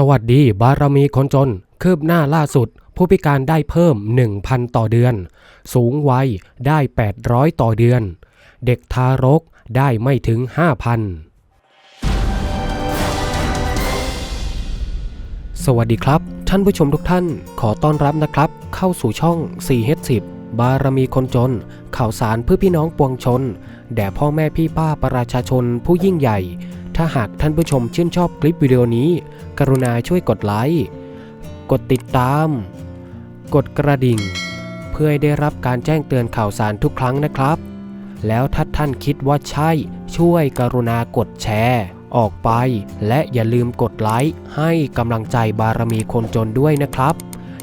สวัสดีบารมีคนจน คืบหน้าล่าสุด ผู้พิการได้เพิ่ม 1,000 ต่อเดือน สูงวัยได้ 800 ต่อเดือน เด็กทารกได้ไม่ถึง 5,000 สวัสดีครับ ท่านผู้ชมทุกท่าน ขอต้อนรับนะครับ เข้าสู่ช่อง 4H10 บารมีคนจน ข่าวสารเพื่อพี่น้องปวงชน แด่พ่อแม่พี่ป้าประชาชนผู้ยิ่งใหญ่ ถ้าหากท่านผู้ชมชื่นชอบคลิปวิดีโอนี้ กรุณาช่วยกดไลค์ กดติดตาม กดกระดิ่ง เพื่อให้ได้รับการแจ้งเตือนข่าวสารทุกครั้งนะครับ แล้วถ้าท่านคิดว่าใช่ ช่วยกรุณากดแชร์ ออกไป และอย่าลืมกดไลค์ให้กำลังใจบารมีคนจนด้วยนะครับ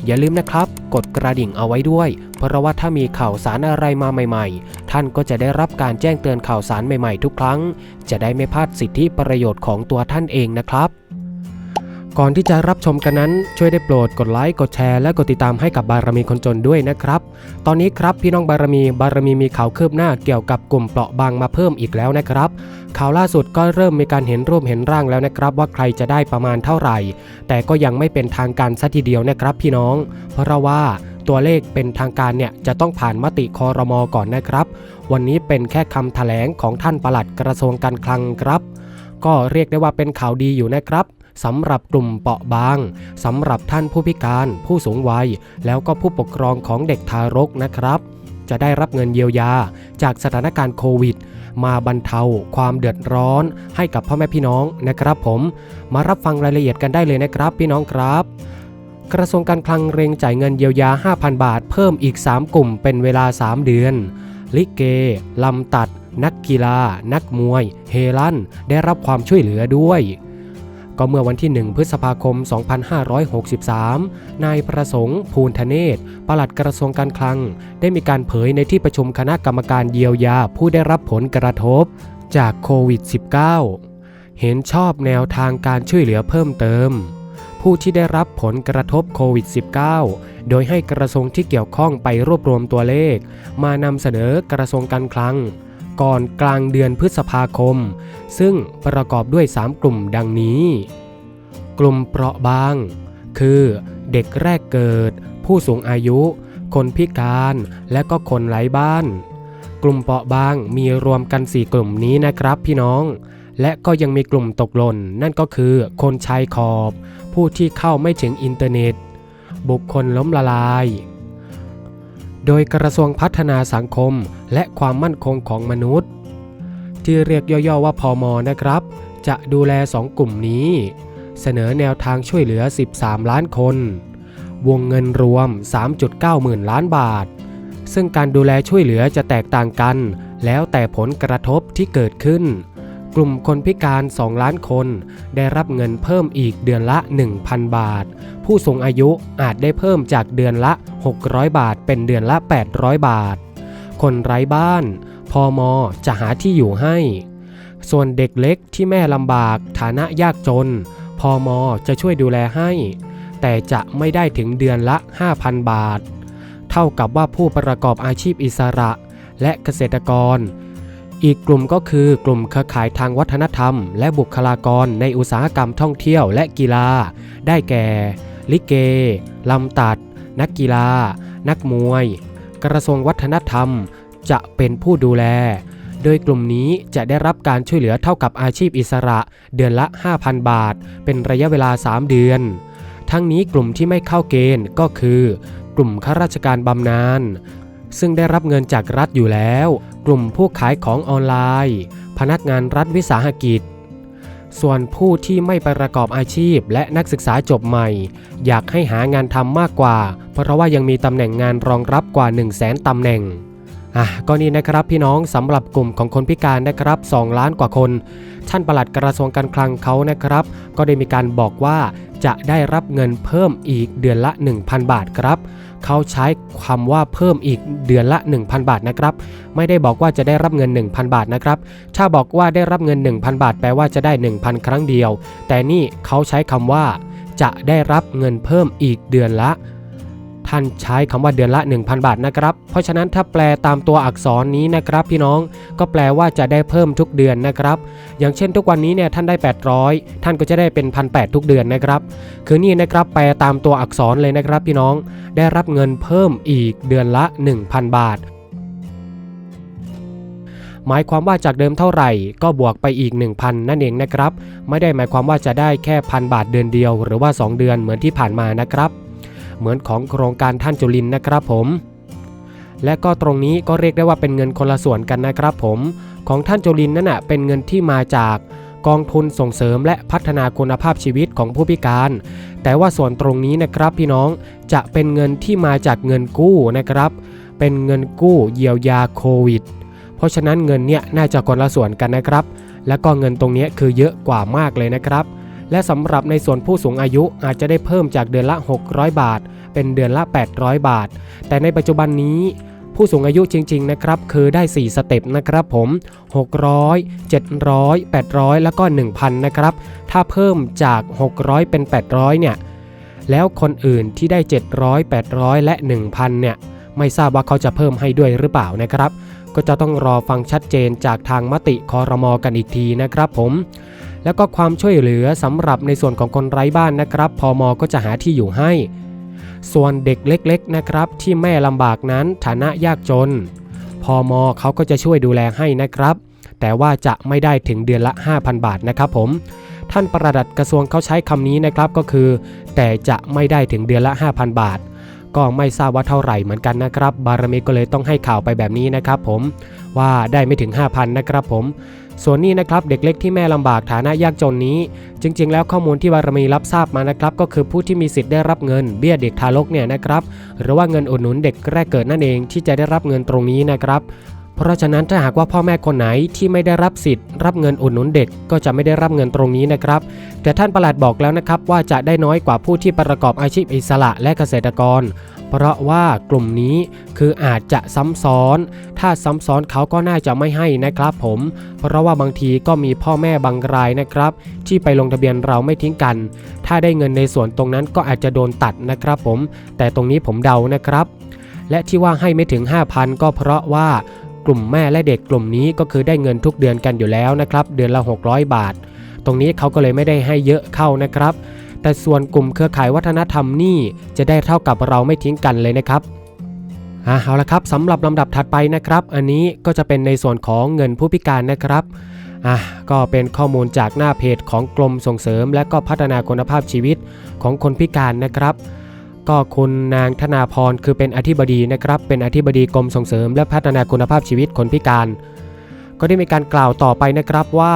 อย่าลืมนะครับ กดกระดิ่งเอาไว้ด้วย เพราะว่าถ้ามีข่าวสารอะไรมาใหม่ ๆ ท่านก็จะได้รับการแจ้งเตือนข่าวสารใหม่ๆ ทุกครั้ง จะได้ไม่พลาดสิทธิประโยชน์ของตัวท่านเองนะครับ ก่อนที่จะรับชมกันนั้น ช่วยได้โปรดกดไลค์กดแชร์และกดติดตามให้กับบารมีคนจนด้วยนะครับ ตอนนี้ครับพี่น้องบารมีบารมีมีข่าวคืบหน้าเกี่ยวกับกลุ่มเปราะบางมาเพิ่มอีกแล้วนะครับ ข่าวล่าสุดก็เริ่มมีการเห็นรูปเห็นร่างแล้วนะครับ ว่าใครจะได้ประมาณเท่าไหร่ แต่ก็ยังไม่เป็นทางการซะทีเดียวนะครับพี่น้อง เพราะว่าตัวเลขเป็นทางการเนี่ยจะต้องผ่านมติคอรมอก่อนนะครับ วันนี้เป็นแค่คำแถลงของท่านปลัดกระทรวงการคลังครับ ก็เรียกได้ว่าเป็นข่าวดีอยู่นะครับ สำหรับกลุ่มเปราะบางสำหรับท่านผู้พิการ ผู้สูงวัย แล้วก็ผู้ปกครองของเด็กทารกนะครับ จะได้รับเงินเยียวยา จากสถานการณ์โควิด มาบรรเทาความเดือดร้อน ให้กับพ่อแม่พี่น้องนะครับ ผม มารับฟังรายละเอียดกันได้เลยนะครับ พี่น้องครับกระทรวงการคลังเร่งจ่ายเงินเยียวยา 5,000 บาท เพิ่มอีก 3 กลุ่มเป็นเวลา 3 เดือน ลิเก ลำตัด นักกีฬา นักมวย เฮลันได้รับความช่วยเหลือด้วย ก็เมื่อวันที่ 1 พฤษภาคม 2563 นายประสงค์ ภูลธเนศปลัดกระทรวงการคลัง ได้มีการเผยในที่ประชุมคณะกรรมการเยียวยาผู้ได้รับผลกระทบจากโควิด -19 เห็นชอบแนวทางการช่วยเหลือเพิ่มเติม ผู้ที่ได้รับผลกระทบโควิด -19 โดยให้กระทรวงที่เกี่ยวข้องไปรวบรวมตัวเลข มานำเสนอกระทรวงการคลัง ก่อนกลางเดือนพฤษภาคม ซึ่งประกอบด้วย 3 กลุ่มดังนี้ กลุ่มเปราะบาง คือเด็กแรกเกิด ผู้สูงอายุ คนพิการและก็คนไร้บ้าน กลุ่มเปราะบางมีรวมกัน 4 กลุ่มนี้นะครับพี่น้องและก็ยังมีกลุ่มตกหล่น นั่นก็คือคนชายขอบ ผู้ที่เข้าไม่ถึงอินเทอร์เน็ต บุคคลล้มละลาย โดยกระทรวงพัฒนาสังคมและความมั่นคงของมนุษย์ ที่เรียกย่อๆว่าพอมอนะครับ จะดูแล 2 กลุ่มนี้ เสนอแนวทางช่วยเหลือ 13 ล้านคน วงเงินรวม 3.9หมื่นล้านบาท ซึ่งการดูแลช่วยเหลือจะแตกต่างกัน แล้วแต่ผลกระทบที่เกิดขึ้น กลุ่มคนพิการ 2 ล้านคน ได้รับเงินเพิ่มอีกเดือนละ 1,000 บาท ผู้สูงอายุอาจได้เพิ่มจากเดือนละ 600 บาท เป็นเดือนละ 800 บาท คนไร้บ้าน พอมอจะหาที่อยู่ให้ ส่วนเด็กเล็กที่แม่ลำบากฐานะยากจน พอมอจะช่วยดูแลให้ แต่จะไม่ได้ถึงเดือนละ 5,000 บาท เท่ากับว่าผู้ประกอบอาชีพอิสระและเกษตรกร อีกกลุ่มก็คือกลุ่มเครือข่ายทางวัฒนธรรม และบุคลากรในอุตสาหกรรมท่องเที่ยวและกีฬา ได้แก่ ลิเก ลำตัด นักกีฬา นักมวย กระทรวงวัฒนธรรม จะเป็นผู้ดูแล โดยกลุ่มนี้จะได้รับการช่วยเหลือเท่ากับอาชีพอิสระ เดือนละ 5,000 บาท เป็นระยะเวลา 3 เดือน ทั้งนี้กลุ่มที่ไม่เข้าเกณฑ์ก็คือ กลุ่มข้าราชการบำนาญ ซึ่งได้รับเงินจากรัฐอยู่แล้ว กลุ่มผู้ขายของออนไลน์ พนักงานรัฐวิสาหกิจ ส่วนผู้ที่ไม่ประกอบอาชีพและนักศึกษาจบใหม่ อยากให้หางานทำมากกว่า เพราะว่ายังมีตำแหน่งงานรองรับกว่า 1 0 0 0 0แสนตำแหน่งอะก็นี่นะครับพี่น้องสำหรับกลุ่มของคนพิการนะครับ 2 ล้านกว่าคน ท่านปลัดกระทรวงการคลังเขานะครับ ก็ได้มีการบอกว่าจะได้รับเงินเพิ่มอีกเดือนละ 1,000 บาทครับ เขาใช้คำว่าเพิ่มอีกเดือนละ 1,000 บาทนะครับ ไม่ได้บอกว่าจะได้รับเงิน 1,000 บาทนะครับ ถ้าบอกว่าได้รับเงิน 1,000 บาทแปลว่าจะได้ 1,000 ครั้งเดียว แต่นี่เขาใช้คำว่า จะได้รับเงินเพิ่มอีกเดือนละ ท่านใช้คำว่าเดือนละ 1,000 บาทนะครับ เพราะฉะนั้นถ้าแปลตามตัวอักษรนี้นะครับพี่น้องก็แปลว่าจะได้เพิ่มทุกเดือนนะครับ อย่างเช่นทุกวันนี้เนี่ยท่านได้ 800 ท่านก็จะได้เป็น1,800ทุกเดือนนะครับ คือนี่นะครับแปลตามตัวอักษรเลยนะครับพี่น้องได้รับเงินเพิ่มอีกเดือนละ 1,000 บาทหมายความว่าจากเดิมเท่าไหร่ก็บวกไปอีก 1,000 นั่นเองนะครับ ไม่ได้หมายความว่าจะได้แค่พันบาทเดือนเดียว หรือว่า 2 เดือนเหมือนที่ผ่านมานะครับ เหมือนของโครงการท่านจุลินนะครับผม และก็ตรงนี้ก็เรียกได้ว่าเป็นเงินคนละส่วนกันนะครับผม ของท่านจุลินนั่นนะเป็นเงินที่มาจากกองทุนส่งเสริมและพัฒนาคุณภาพชีวิตของผู้พิการ แต่ว่าส่วนตรงนี้นะครับพี่น้องจะเป็นเงินที่มาจากเงินกู้นะครับ เป็นเงินกู้เยียวยาโควิด เพราะฉะนั้นเงินเนี่ยน่าจะคนละส่วนกันนะครับ และก็เงินตรงนี้คือเยอะกว่ามากเลยนะครับ และสำหรับในส่วนผู้สูงอายุอาจจะได้เพิ่มจากเดือนละ 600 บาท เป็นเดือนละ 800 บาท แต่ในปัจจุบันนี้ผู้สูงอายุจริง ๆ นะครับ คือได้ 4 สเต็ปนะครับผม 600 700 800 แล้วก็ 1,000 นะครับ ถ้าเพิ่มจาก 600 เป็น 800 เนี่ย แล้วคนอื่นที่ได้ 700 800 และ 1,000 เนี่ย ไม่ทราบว่าเขาจะเพิ่มให้ด้วยหรือเปล่านะครับ ก็จะต้องรอฟังชัดเจนจากทางมติคอรมอกันอีกทีนะครับผม แล้วก็ความช่วยเหลือสำหรับในส่วนของคนไร้บ้านนะครับ พอมก็จะหาที่อยู่ให้ ส่วนเด็กเล็กๆนะครับ ที่แม่ลำบากนั้นฐานะยากจน พอมเขาก็จะช่วยดูแลให้นะครับ แต่ว่าจะไม่ได้ถึงเดือนละ 5,000 บาทนะครับผมท่านประหลัดกระทรวงเขาใช้คำนี้นะครับก็คือ แต่จะไม่ได้ถึงเดือนละ 5,000 บาท ก็ไม่ทราบว่าเท่าไหร่เหมือนกันนะครับ บารมีก็เลยต้องให้ข่าวไปแบบนี้นะครับผมว่าได้ไม่ถึง 5,000 นะครับผม ส่วนนี้นะครับเด็กเล็กที่แม่ลำบากฐานะยากจนนี้ จริง ๆ แล้วข้อมูลที่บารมีรับทราบมานะครับ ก็คือผู้ที่มีสิทธิ์ได้รับเงินเบี้ยเด็กทารกเนี่ยนะครับหรือว่าเงินอุดหนุนเด็กแรกเกิดนั่นเองที่จะได้รับเงินตรงนี้นะครับ เพราะฉะนั้นถ้าหากว่าพ่อแม่คนไหนที่ไม่ได้รับสิทธิ์ รับเงินอุดหนุนเด็กก็จะไม่ได้รับเงินตรงนี้นะครับ แต่ท่านประหลัดบอกแล้วนะครับว่าจะได้น้อยกว่าผู้ที่ประกอบอาชีพอิสระและเกษตรกร เพราะว่ากลุ่มนี้คืออาจจะซ้ำซ้อน ถ้าซ้ำซ้อนเขาก็น่าจะไม่ให้นะครับผม เพราะว่าบางทีก็มีพ่อแม่บางรายนะครับ ที่ไปลงทะเบียนเราไม่ทิ้งกัน ถ้าได้เงินในส่วนตรงนั้นก็อาจจะโดนตัดนะครับผม แต่ตรงนี้ผมเดานะครับและที่ว่าให้ไม่ถึง 5,000 ก็เพราะว่า กลุ่มแม่และเด็กกลุ่มนี้ก็คือได้เงินทุกเดือนกันอยู่แล้วนะครับ เดือนละ 600 บาท ตรงนี้เขาก็เลยไม่ได้ให้เยอะเข้านะครับ แต่ส่วนกลุ่มเครือข่ายวัฒนธรรมนี่จะได้เท่ากับเราไม่ทิ้งกันเลยนะครับอาเอาละครับสำหรับลำดับถัดไปนะครับ อันนี้ก็จะเป็นในส่วนของเงินผู้พิการนะครับอะก็เป็นข้อมูลจากหน้าเพจของกรมส่งเสริม และก็พัฒนาคุณภาพชีวิตของคนพิการนะครับ ก็คุณนางธนาพรคือเป็นอธิบดีนะครับ เป็นอธิบดีกรมส่งเสริม และพัฒนาคุณภาพชีวิตคนพิการ ก็ได้มีการกล่าวต่อไปนะครับว่า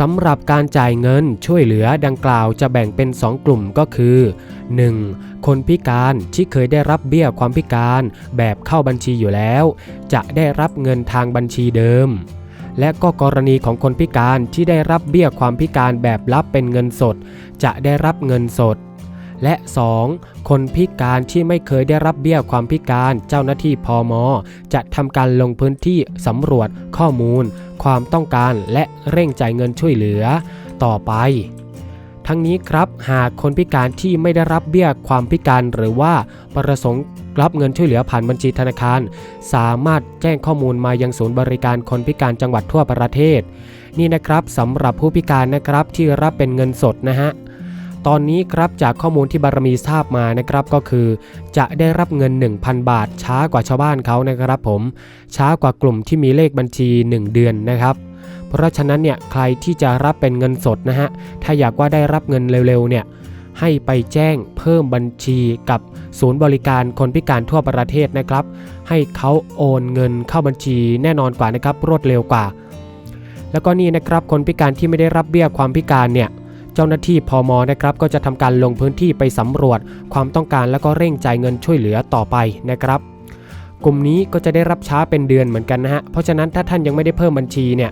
สำหรับการจ่ายเงินช่วยเหลือดังกล่าวจะแบ่งเป็น 2 กลุ่มก็คือ 1. คนพิการที่เคยได้รับเบี้ยความพิการแบบเข้าบัญชีอยู่แล้ว จะได้รับเงินทางบัญชีเดิม และก็กรณีของคนพิการที่ได้รับเบี้ยความพิการแบบรับเป็นเงินสด จะได้รับเงินสด และ 2. คนพิการที่ไม่เคยได้รับเบี้ยความพิการเจ้าหน้าที่พอมจะทำการลงพื้นที่สำรวจข้อมูล ความต้องการและเร่งจ่ายเงินช่วยเหลือ ต่อไป ทั้งนี้ครับหากคนพิการที่ไม่ได้รับเบี้ยความพิการหรือว่าประสงค์รับเงินช่วยเหลือผ่านบัญชีธนาคาร สามารถแจ้งข้อมูลมายังศูนย์บริการคนพิการจังหวัดทั่วประเทศ นี่นะครับสำหรับผู้พิการนะครับที่รับเป็นเงินสดนะฮะ ตอนนี้ครับจากข้อมูลที่บารมีทราบมานะครับก็คือ จะได้รับเงิน 1,000 บาท ช้ากว่าชาวบ้านเขานะครับผม ช้ากว่ากลุ่มที่มีเลขบัญชี 1 เดือนนะครับ เพราะฉะนั้นเนี่ยใครที่จะรับเป็นเงินสดนะฮะถ้าอยากว่าได้รับเงินเร็วๆเนี่ยให้ไปแจ้งเพิ่มบัญชีกับศูนย์บริการคนพิการทั่วประเทศนะครับ ให้เขาโอนเงินเข้าบัญชีแน่นอนกว่านะครับรวดเร็วกว่า แล้วก็นี่นะครับคนพิการที่ไม่ได้รับเบี้ยความพิการเนี่ย เจ้าหน้าที่พอมนะครับก็จะทำการลงพื้นที่ไปสำรวจความต้องการแล้วก็เร่งจ่ายเงินช่วยเหลือต่อไปนะครับกลุ่มนี้ก็จะได้รับช้าเป็นเดือนเหมือนกันนะฮะ เพราะฉะนั้นถ้าท่านยังไม่ได้เพิ่มบัญชีเนี่ย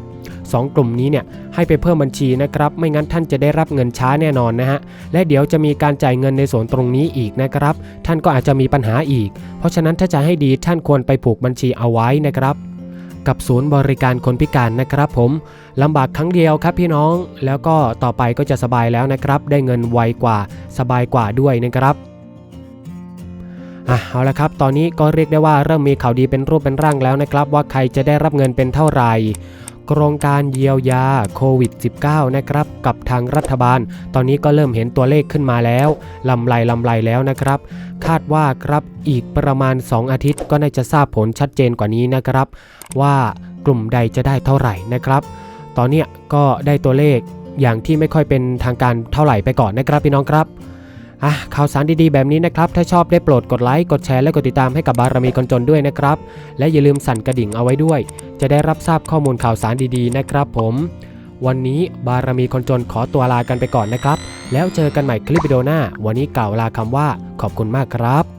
สองกลุ่มนี้เนี่ยให้ไปเพิ่มบัญชีนะครับ ไม่งั้นท่านจะได้รับเงินช้าแน่นอนนะฮะ และเดี๋ยวจะมีการจ่ายเงินในส่วนตรงนี้อีกนะครับ ท่านก็อาจจะมีปัญหาอีก เพราะฉะนั้นถ้าจะให้ดีท่านควรไปผูกบัญชีเอาไว้นะครับ กับศูนย์บริการคนพิการนะครับผมลำบากครั้งเดียวครับพี่น้อง แล้วก็ต่อไปก็จะสบายแล้วนะครับ ได้เงินไวกว่าสบายกว่าด้วยนะครับอะเอาละครับ ตอนนี้ก็เรียกได้ว่าเริ่มมีข่าวดีเป็นรูปเป็นร่างแล้วนะครับ ว่าใครจะได้รับเงินเป็นเท่าไหร่ โครงการเยียวยาโควิด -19 นะครับกับทางรัฐบาล ตอนนี้ก็เริ่มเห็นตัวเลขขึ้นมาแล้วลำไรลำไรแล้วนะครับ คาดว่าครับอีกประมาณ 2 อาทิตย์ก็น่าจะทราบผลชัดเจนกว่านี้นะครับ ว่ากลุ่มใดจะได้เท่าไหร่นะครับ ตอนนี้ก็ได้ตัวเลขอย่างที่ไม่ค่อยเป็นทางการเท่าไหร่ไปก่อนนะครับพี่น้องครับอะข่าวสารดีๆ แบบนี้นะครับ ถ้าชอบได้โปรดกดไลค์ กดแชร์ และกดติดตามให้กับบารมีคนจนด้วยนะครับ และอย่าลืมสั่นกระดิ่งเอาไว้ด้วย จะได้รับทราบข้อมูลข่าวสารดีๆ นะครับผม วันนี้บารมีคนจนขอตัวลากันไปก่อนนะครับ แล้วเจอกันใหม่คลิปวิดีโอหน้า วันนี้กล่าวลาคำว่า ขอบคุณมากครับ